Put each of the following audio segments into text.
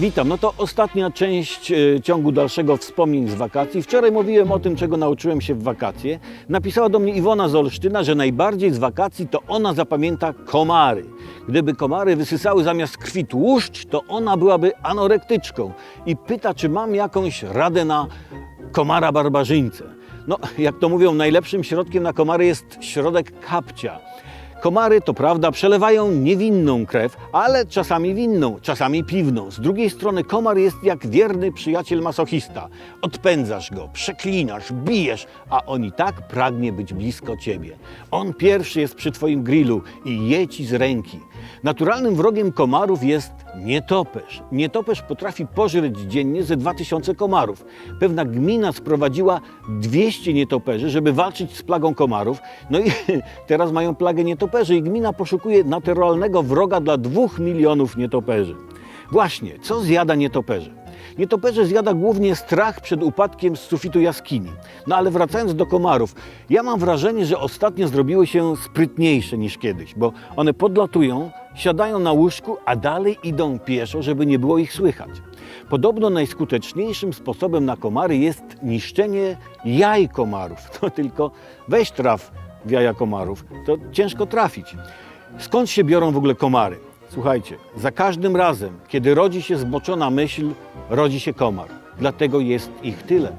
Witam. No to ostatnia część e, ciągu dalszego wspomnień z wakacji. Wczoraj mówiłem o tym, czego nauczyłem się w wakacje. Napisała do mnie Iwona z Olsztyna, że najbardziej z wakacji to ona zapamięta komary. Gdyby komary wysysały zamiast krwi tłuszcz, to ona byłaby anorektyczką. I pyta, czy mam jakąś radę na komara barbarzyńcę. No, jak to mówią, najlepszym środkiem na komary jest środek kapcia. Komary, to prawda, przelewają niewinną krew, ale czasami winną, czasami piwną. Z drugiej strony komar jest jak wierny przyjaciel masochista. Odpędzasz go, przeklinasz, bijesz, a on i tak pragnie być blisko ciebie. On pierwszy jest przy twoim grillu i je ci z ręki. Naturalnym wrogiem komarów jest nietoperz. Nietoperz potrafi pożreć dziennie ze 2000 komarów. Pewna gmina sprowadziła 200 nietoperzy, żeby walczyć z plagą komarów. No i teraz mają plagę nietoperzy i gmina poszukuje naturalnego wroga dla 2 milionów nietoperzy. Właśnie, co zjada nietoperze? Nietoperze zjada głównie strach przed upadkiem z sufitu jaskini. No ale wracając do komarów, ja mam wrażenie, że ostatnio zrobiły się sprytniejsze niż kiedyś, bo one podlatują, siadają na łóżku, a dalej idą pieszo, żeby nie było ich słychać. Podobno najskuteczniejszym sposobem na komary jest niszczenie jaj komarów. To tylko weź traf w jaja komarów, to ciężko trafić. Skąd się biorą w ogóle komary? Słuchajcie, za każdym razem, kiedy rodzi się zboczona myśl, rodzi się komar. Dlatego jest ich tyle.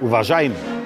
Uważajmy.